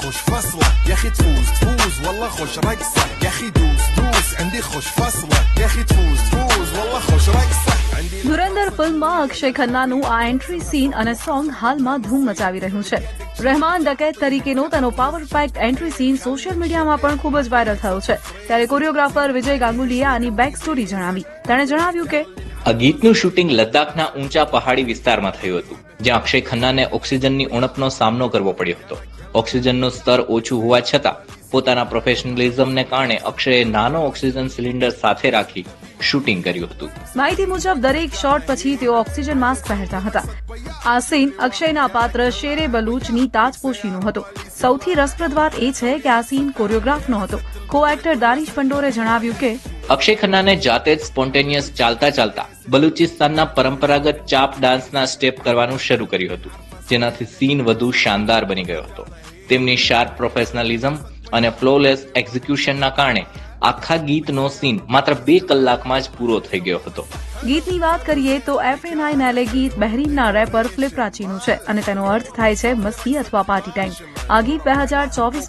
خوش فصلة يا اخي تفوز تفوز, والله خوش رقصة. يا اخي دوس دوس, عندي خوش فصلة يا اخي تفوز تفوز, والله خوش رقصة. ધુરંદર ફિલ્મમાં અક્ષય ખન્નાનું આ entry scene અને સોંગ હાલમાં ધૂમ મચાવી રહ્યું છે. રહેમાન ડકેત તરીકેનો તેનો power packed entry scene social મીડિયામાં પણ ખૂબ જ વાયરલ થયો છે. ત્યારે કોરિયોગ્રાફર વિજય ગાંગુલીએ આની બેક સ્ટોરી જણાવી. તેણે જણાવ્યું કે આ ગીતનું શૂટિંગ લદ્દાખના ઊંચા પહાડી વિસ્તારમાં થયું હતું, જ્યાં અક્ષય ખન્નાને ઓક્સિજનની ઉણપનો સામનો કરવો પડ્યો હતો. ઓક્સિજનનું સ્તર ઓછું હોવા છતાં પોતાના પ્રોફેશનલિઝમને કારણે અક્ષયે નાનો ઓક્સિજન સિલિન્ડર સાથે રાખી શૂટિંગ કર્યું હતું. માહિતી મુજબ દરેક શોટ પછી તેઓ ઓક્સિજન માસ્ક પહેરતા હતા. આ સીન અક્ષયના પાત્ર શેરે બલુચની તાજપોશીનો હતો. સૌથી રસપ્રદ વાત એ છે કે આ સીન કોરિયોગ્રાફનો હતો. કો એક્ટર દાનિશ પંડોરે જણાવ્યું કે અક્ષય ખન્નાને જાતે જ સ્પોન્ટેનિયસ ચાલતા ચાલતા બલુચિસ્તાનના પરંપરાગત ચાપ ડાન્સના સ્ટેપ કરવાનું શરૂ કર્યું હતું. જેનાથી સીન વધુ શાનદાર બની ગયો હતો. તેમની શાર્પ પ્રોફેશનલિઝમ અને ફ્લોલેસ એક્ઝિક્યુશનના કારણે આખા ગીતનો સીન માત્ર બે કલાકમાં જ પૂરો થઈ ગયો હતો. ગીતની વાત કરીએ તો એફ એ નાઇન એલે ગીત બહેરીનના રેપર ફ્લિપ પ્રાચીનું છે અને તેનો અર્થ થાય છે મસ્તી અથવા પાર્ટી ટાઈમ આ ગીત બે હજાર ચોવીસ